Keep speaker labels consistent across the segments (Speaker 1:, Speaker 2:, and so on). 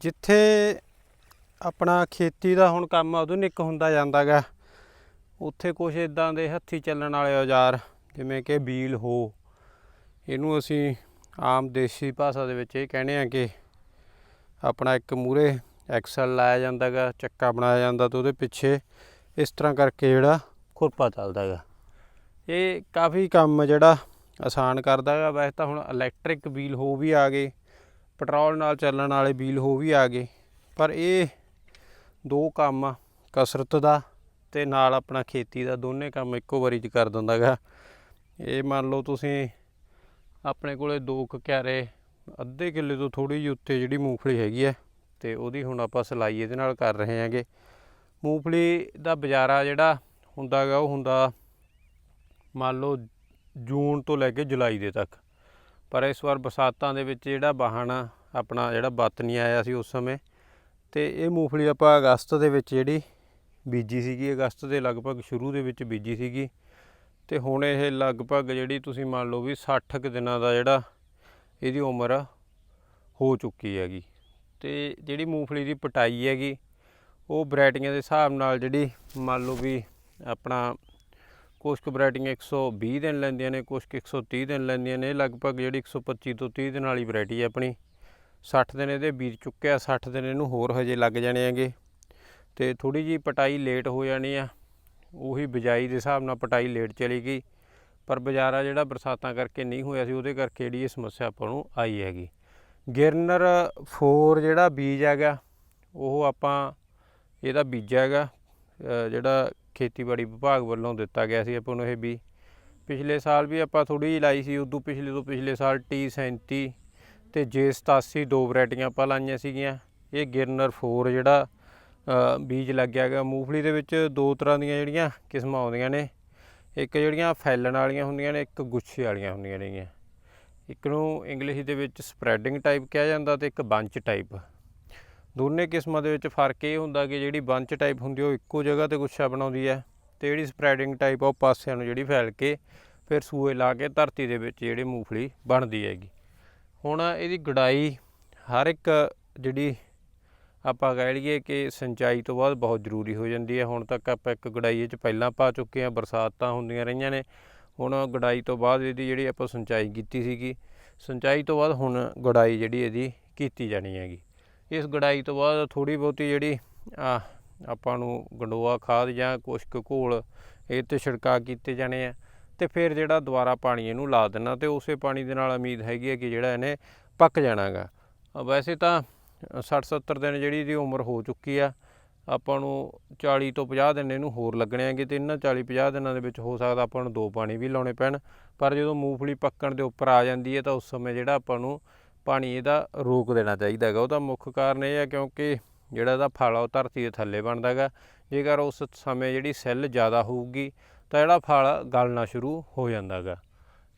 Speaker 1: ਜਿੱਥੇ ਆਪਣਾ ਖੇਤੀ ਦਾ ਹੁਣ ਕੰਮ ਆਧੁਨਿਕ ਹੁੰਦਾ ਜਾਂਦਾਗਾ। ਉੱਥੇ ਕੁਝ ਇਦਾਂ ਦੇ ਹੱਥੀ ਚੱਲਣ ਵਾਲੇ ਔਜ਼ਾਰ, ਜਿਵੇਂ ਕਿ ਬੀਲ ਹੋ। ਇਹਨੂੰ ਅਸੀਂ ਆਮ ਦੇਸੀ ਭਾਸ਼ਾ ਦੇ ਵਿੱਚ ਇਹ ਕਹਿੰਦੇ ਆ ਕਿ ਆਪਣਾ ਇੱਕ ਮੂਰੇ ਐਕਸਲ ਲਾਇਆ ਜਾਂਦਾਗਾ, ਚੱਕਾ ਬਣਾਇਆ ਜਾਂਦਾ ਤੇ ਉਹਦੇ ਪਿੱਛੇ ਇਸ ਤਰ੍ਹਾਂ ਕਰਕੇ ਜਿਹੜਾ ਖੁਰਪਾ ਚੱਲਦਾ ਹੈਗਾ ਇਹ ਕਾਫੀ ਕੰਮ ਜਿਹੜਾ ਆਸਾਨ ਕਰਦਾ ਹੈਗਾ ਵੈਸੇ ਤਾਂ ਹੁਣ ਇਲੈਕਟ੍ਰਿਕ ਵੀਲ ਹੋ ਵੀ ਆ ਗਏ। ਪੈਟਰੋਲ ਨਾਲ ਚੱਲਣ ਵਾਲੇ ਵੀਲ ਹੋ ਵੀ ਆ ਗਏ। ਪਰ ਇਹ ਦੋ ਕੰਮ ਕਸਰਤ ਦਾ ਤੇ ਨਾਲ ਆਪਣਾ ਖੇਤੀ ਦਾ, ਦੋਨੇ ਕੰਮ ਇੱਕੋ ਵਾਰੀ ਚ ਕਰ ਦਿੰਦਾ ਹੈਗਾ ਇਹ ਮੰਨ ਲਓ ਤੁਸੀਂ ਆਪਣੇ ਕੋਲੇ ਦੋ ਕੁ ਕਿਆਰੇ ਅੱਧੇ ਕਿੱਲੇ ਤੋਂ ਥੋੜੀ ਜਿਹੀ ਉੱਤੇ ਜਿਹੜੀ ਮੂੰਗਫਲੀ ਹੈਗੀ ਹੈ ਤੇ ਉਹਦੀ ਹੁਣ ਆਪਾਂ ਸਲਾਈ ਇਹਦੇ ਨਾਲ ਕਰ ਰਹੇ ਹਾਂਗੇ। ਮੂੰਗਫਲੀ ਦਾ ਬਾਜ਼ਾਰਾ ਜਿਹੜਾ ਹੁੰਦਾ ਗਾ, ਉਹ ਹੁੰਦਾ ਮੰਨ ਲਓ ਜੂਨ ਤੋਂ ਲੈ ਕੇ ਜੁਲਾਈ ਦੇ ਤੱਕ। ਪਰ ਇਸ ਵਾਰ ਬਰਸਾਤਾਂ ਦੇ ਵਿੱਚ ਜਿਹੜਾ ਵਾਹਣ ਆਪਣਾ ਜਿਹੜਾ ਬੱਤ ਨਹੀਂ ਆਇਆ ਸੀ ਉਸ ਸਮੇਂ, ਤੇ ਇਹ ਮੂੰਗਫਲੀ ਆਪਾਂ ਅਗਸਤ ਦੇ ਵਿੱਚ ਜਿਹੜੀ ਬੀਜੀ ਸੀਗੀ, ਅਗਸਤ ਦੇ ਲਗਭਗ ਸ਼ੁਰੂ ਦੇ ਵਿੱਚ ਬੀਜੀ ਸੀਗੀ, ਤੇ ਹੁਣ ਇਹ ਲਗਭਗ ਜਿਹੜੀ ਤੁਸੀਂ ਮੰਨ ਲਓ ਵੀ 60 ਕੁ ਦਿਨਾਂ ਦਾ ਜਿਹੜਾ ਇਹਦੀ ਉਮਰ ਹੋ ਚੁੱਕੀ ਹੈਗੀ। ਤੇ ਜਿਹੜੀ ਮੂੰਗਫਲੀ ਦੀ ਪਟਾਈ ਹੈਗੀ, ਉਹ ਵੈਰਾਈਟੀਆਂ ਦੇ ਹਿਸਾਬ ਨਾਲ ਜਿਹੜੀ ਮੰਨ ਲਓ ਵੀ ਆਪਣਾ ਕੁਛ ਕੁ ਵੈਰਾਈਟੀਆਂ 120 ਦਿਨ ਲੈਂਦੀਆਂ ਨੇ ਕੁਛ ਕੁ 130 ਦਿਨ ਲੈਂਦੀਆਂ ਨੇ ਇਹ ਲਗਭਗ ਜਿਹੜੀ 125 ਤੋਂ 30 ਦਿਨ ਵਾਲੀ ਵੈਰਾਈਟੀ ਹੈ ਆਪਣੀ। 60 ਦਿਨ ਇਹਦੇ ਬੀਜ ਚੁੱਕਿਆ 60 ਦਿਨ ਇਹਨੂੰ ਹੋਰ ਹਜੇ ਲੱਗ ਜਾਣੇ ਹੈਗੇ। ਤੇ ਥੋੜੀ ਜੀ ਪਟਾਈ ਲੇਟ ਹੋ ਜਾਣੀ ਆ, ਉਹੀ ਬਿਜਾਈ ਦੇ ਹਿਸਾਬ ਨਾਲ ਪਟਾਈ ਲੇਟ ਚਲੀ ਗਈ। ਪਰ ਬਾਜ਼ਾਰਾ ਜਿਹੜਾ ਬਰਸਾਤਾਂ ਕਰਕੇ ਨਹੀਂ ਹੋਇਆ ਸੀ, ਉਹਦੇ ਕਰਕੇ ਜਿਹੜੀ ਇਹ ਸਮੱਸਿਆ ਆਪਾਂ ਨੂੰ ਆਈ ਹੈਗੀ। ਗਿਰਨਰ 4 ਜਿਹੜਾ ਬੀਜ ਹੈਗਾ, ਉਹ ਆਪਾਂ, ਇਹਦਾ ਬੀਜਿਆ ਹੈਗਾ ਜਿਹੜਾ ਖੇਤੀਬਾੜੀ ਵਿਭਾਗ ਵੱਲੋਂ ਦਿੱਤਾ ਗਿਆ ਸੀ ਆਪਾਂ ਨੂੰ ਇਹ ਵੀ। ਪਿਛਲੇ ਸਾਲ ਵੀ ਆਪਾਂ ਥੋੜੀ ਜਿਹੀ ਲਾਈ ਸੀ, ਉਦੋਂ ਪਿਛਲੇ ਤੋਂ ਪਿਛਲੇ ਸਾਲ ਟੀ 37 ਤੇ ਜੇ 87 ਦੋ ਵੈਰਾਈਟੀਆਂ ਆਪਾਂ ਲਾਈਆਂ ਸੀਗੀਆਂ। ਇਹ ਗਿਰਨਰ 4 ਜਿਹੜਾ ਬੀਜ ਲੱਗਿਆ ਗਿਆ ਮੂੰਗਫਲੀ ਦੇ ਵਿੱਚ ਦੋ ਤਰ੍ਹਾਂ ਦੀਆਂ ਜਿਹੜੀਆਂ ਕਿਸਮਾਂ ਆਉਂਦੀਆਂ ਨੇ। ਇੱਕ ਜਿਹੜੀਆਂ ਫੈਲਣ ਵਾਲੀਆਂ ਹੁੰਦੀਆਂ ਨੇ, ਇੱਕ ਗੁੱਛੇ ਵਾਲੀਆਂ ਹੁੰਦੀਆਂ ਨੇਗੀਆਂ। ਇੱਕ ਨੂੰ ਇੰਗਲਿਸ਼ ਦੇ ਵਿੱਚ ਸਪਰੈਡਿੰਗ ਟਾਈਪ ਕਿਹਾ ਜਾਂਦਾ ਤੇ ਇੱਕ ਬੰਚ ਟਾਈਪ ਦੋਨੇ ਕਿਸਮਾਂ ਦੇ ਵਿੱਚ ਫ਼ਰਕ ਇਹ ਹੁੰਦਾ ਕਿ ਜਿਹੜੀ ਬੰਚ ਟਾਈਪ ਹੁੰਦੀ ਉਹ ਇੱਕੋ ਜਗ੍ਹਾ ਤੇ ਗੁੱਛਾ ਬਣਾਉਂਦੀ ਹੈ ਤੇ ਜਿਹੜੀ ਸਪਰੈਡਿੰਗ ਟਾਈਪ ਆ, ਉਹ ਪਾਸਿਆਂ ਨੂੰ ਜਿਹੜੀ ਫੈਲ ਕੇ ਫਿਰ ਸੂਏ ਲਾ ਕੇ ਧਰਤੀ ਦੇ ਵਿੱਚ ਜਿਹੜੀ ਮੂੰਗਫਲੀ ਬਣਦੀ ਹੈਗੀ। ਹੁਣ ਇਹਦੀ ਗੜਾਈ ਹਰ ਇੱਕ ਜਿਹੜੀ ਆਪਾਂ ਕਹਿ ਲਈਏ ਕਿ ਸਿੰਚਾਈ ਤੋਂ ਬਾਅਦ ਬਹੁਤ ਜ਼ਰੂਰੀ ਹੋ ਜਾਂਦੀ ਹੈ ਹੁਣ ਤੱਕ ਆਪਾਂ ਇੱਕ ਗੜਾਈ ਵਿੱਚ ਪਹਿਲਾਂ ਪਾ ਚੁੱਕੇ ਹਾਂ, ਬਰਸਾਤਾਂ ਹੁੰਦੀਆਂ ਰਹੀਆਂ ਨੇ। ਹੁਣ ਗੜਾਈ ਤੋਂ ਬਾਅਦ ਇਹਦੀ ਜਿਹੜੀ ਆਪਾਂ ਸਿੰਚਾਈ ਕੀਤੀ ਸੀਗੀ, ਸਿੰਚਾਈ ਤੋਂ ਬਾਅਦ ਹੁਣ ਗੜਾਈ ਜਿਹੜੀ ਇਹਦੀ ਕੀਤੀ ਜਾਣੀ ਹੈਗੀ। ਇਸ ਗੜਾਈ ਤੋਂ ਬਾਅਦ ਥੋੜੀ ਬਹੁਤੀ ਜਿਹੜੀ ਆਪਾਂ ਨੂੰ ਗੰਡੋਆ ਖਾਦ ਜਾਂ ਕੁਛ ਕੁ ਘੋਲ ਇਹ ਤੇ ਛਿੜਕਾਅ ਕੀਤੇ ਜਾਣੇ ਆ। ਤੇ ਫਿਰ ਜਿਹੜਾ ਦੁਬਾਰਾ ਪਾਣੀ ਇਹਨੂੰ ਲਾ ਦੇਣਾ ਤੇ ਉਸੇ ਪਾਣੀ ਦੇ ਨਾਲ ਉਮੀਦ ਹੈਗੀ ਹੈ ਕਿ ਜਿਹੜਾ ਇਹਨੇ ਪੱਕ ਜਾਣਾਗਾ। ਵੈਸੇ ਤਾਂ 60 70 ਦਿਨ ਜਿਹੜੀ ਇਹਦੀ ਉਮਰ ਹੋ ਚੁੱਕੀ ਆ, ਆਪਾਂ ਨੂੰ 40 ਤੋਂ 50 ਦਿਨ ਇਹਨੂੰ ਹੋਰ ਲੱਗਣੇ ਹੈਗੇ ਤੇ ਇਹਨਾਂ 40 50 ਦਿਨਾਂ ਦੇ ਵਿੱਚ ਹੋ ਸਕਦਾ ਆਪਾਂ ਨੂੰ ਦੋ ਪਾਣੀ ਵੀ ਲਾਉਣੇ ਪੈਣ, ਪਰ ਜਦੋਂ ਮੂੰਗਫਲੀ ਪੱਕਣ ਦੇ ਉੱਪਰ ਆ ਜਾਂਦੀ ਹੈ ਤਾਂ ਉਸ ਸਮੇਂ ਜਿਹੜਾ ਆਪਾਂ ਨੂੰ ਪਾਣੀ ਇਹਦਾ ਰੋਕ ਦੇਣਾ ਚਾਹੀਦਾ ਹੈਗਾ। ਉਹਦਾ ਮੁੱਖ ਕਾਰਨ ਇਹ ਹੈ ਕਿਉਂਕਿ ਜਿਹੜਾ ਇਹਦਾ ਫਲ ਆ, ਉਹ ਧਰਤੀ ਦੇ ਥੱਲੇ ਬਣਦਾ ਹੈਗਾ। ਜੇਕਰ ਉਸ ਸਮੇਂ ਜਿਹੜੀ ਸੈੱਲ ਜ਼ਿਆਦਾ ਹੋਊਗੀ, ਤਾਂ ਜਿਹੜਾ ਫਲ ਗਲਣਾ ਸ਼ੁਰੂ ਹੋ ਜਾਂਦਾ ਹੈਗਾ।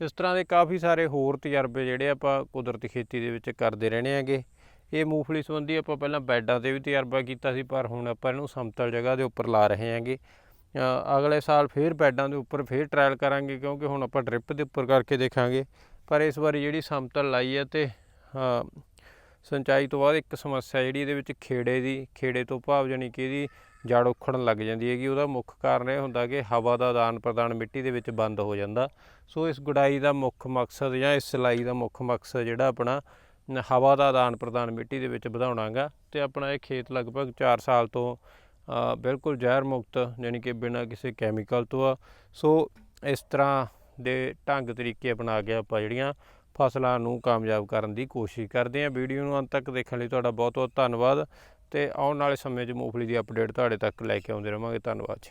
Speaker 1: ਇਸ ਤਰ੍ਹਾਂ ਦੇ ਕਾਫੀ ਸਾਰੇ ਹੋਰ ਤਜਰਬੇ ਜਿਹੜੇ ਆਪਾਂ ਕੁਦਰਤੀ ਖੇਤੀ ਦੇ ਵਿੱਚ ਕਰਦੇ ਰਹਿਣੇ ਹੈਗੇ। ਇਹ ਮੂੰਗਫਲੀ ਸੰਬੰਧੀ ਆਪਾਂ ਪਹਿਲਾਂ ਬੈਡਾਂ ਤੇ ਵੀ ਤਜਰਬਾ ਕੀਤਾ ਸੀ, ਪਰ ਹੁਣ ਆਪਾਂ ਇਹਨੂੰ ਸਮਤਲ ਜਗ੍ਹਾ ਦੇ ਉੱਪਰ ਲਾ ਰਹੇ ਹਾਂਗੇ। ਅਗਲੇ ਸਾਲ ਫੇਰ ਬੈਡਾਂ ਦੇ ਉੱਪਰ ਫੇਰ ਟ੍ਰਾਇਲ ਕਰਾਂਗੇ, ਕਿਉਂਕਿ ਹੁਣ ਆਪਾਂ ਡ੍ਰਿਪ ਦੇ ਉੱਪਰ ਕਰਕੇ ਦੇਖਾਂਗੇ। ਪਰ ਇਸ ਵਾਰੀ ਜਿਹੜੀ ਸਮਤਲ ਲਾਈ ਹੈ ਤੇ ਸਿੰਚਾਈ ਤੋਂ ਬਾਅਦ ਇੱਕ ਸਮੱਸਿਆ ਜਿਹੜੀ ਇਹਦੇ ਵਿੱਚ ਖੇੜੇ ਦੀ, ਖੇੜੇ ਤੋਂ ਭਾਵ ਜਾਨੀ ਕਿ ਇਹਦੀ ਜੜ ਉਖੜਨ ਲੱਗ ਜਾਂਦੀ ਹੈਗੀ, ਉਹਦਾ ਮੁੱਖ ਕਾਰਨ ਇਹ ਹੁੰਦਾ ਕਿ ਹਵਾ ਦਾ ਆਦਾਨ ਪ੍ਰਦਾਨ ਮਿੱਟੀ ਦੇ ਵਿੱਚ ਬੰਦ ਹੋ ਜਾਂਦਾ। ਸੋ ਇਸ ਗੁਡਾਈ ਦਾ ਮੁੱਖ ਮਕਸਦ ਜਾਂ ਇਸ ਸਿਲਾਈ ਦਾ ਮੁੱਖ ਮਕਸਦ ਜਿਹੜਾ ਆਪਣਾ ਹਵਾ ਦਾ ਆਦਾਨ ਪ੍ਰਦਾਨ ਮਿੱਟੀ ਦੇ ਵਿੱਚ ਵਧਾਉਣਾਗਾ ਤੇ ਆਪਣਾ ਇਹ ਖੇਤ ਲਗਭਗ 4 ਸਾਲ ਤੋਂ ਬਿਲਕੁਲ ਜ਼ਹਿਰ ਮੁਕਤ ਯਾਨੀ ਕਿ ਬਿਨਾਂ ਕਿਸੇ ਕੈਮੀਕਲ ਤੋਂ ਆ। ਸੋ ਇਸ ਤਰ੍ਹਾਂ ਦੇ ਢੰਗ ਤਰੀਕੇ ਅਪਣਾ ਕੇ ਆਪਾਂ ਜਿਹੜੀਆਂ ਫਸਲਾਂ ਨੂੰ ਕਾਮਯਾਬ ਕਰਨ ਦੀ ਕੋਸ਼ਿਸ਼ ਕਰਦੇ ਹਾਂ। ਵੀਡੀਓ ਨੂੰ ਅੰਤ ਤੱਕ ਦੇਖਣ ਲਈ ਤੁਹਾਡਾ ਬਹੁਤ ਬਹੁਤ ਧੰਨਵਾਦ ਤੇ ਆਉਣ ਵਾਲੇ ਸਮੇਂ 'ਚ ਮੂੰਗਫਲੀ ਦੀ ਅਪਡੇਟ ਤੁਹਾਡੇ ਤੱਕ ਲੈ ਕੇ ਆਉਂਦੇ ਰਵਾਂਗੇ। ਧੰਨਵਾਦ ਜੀ।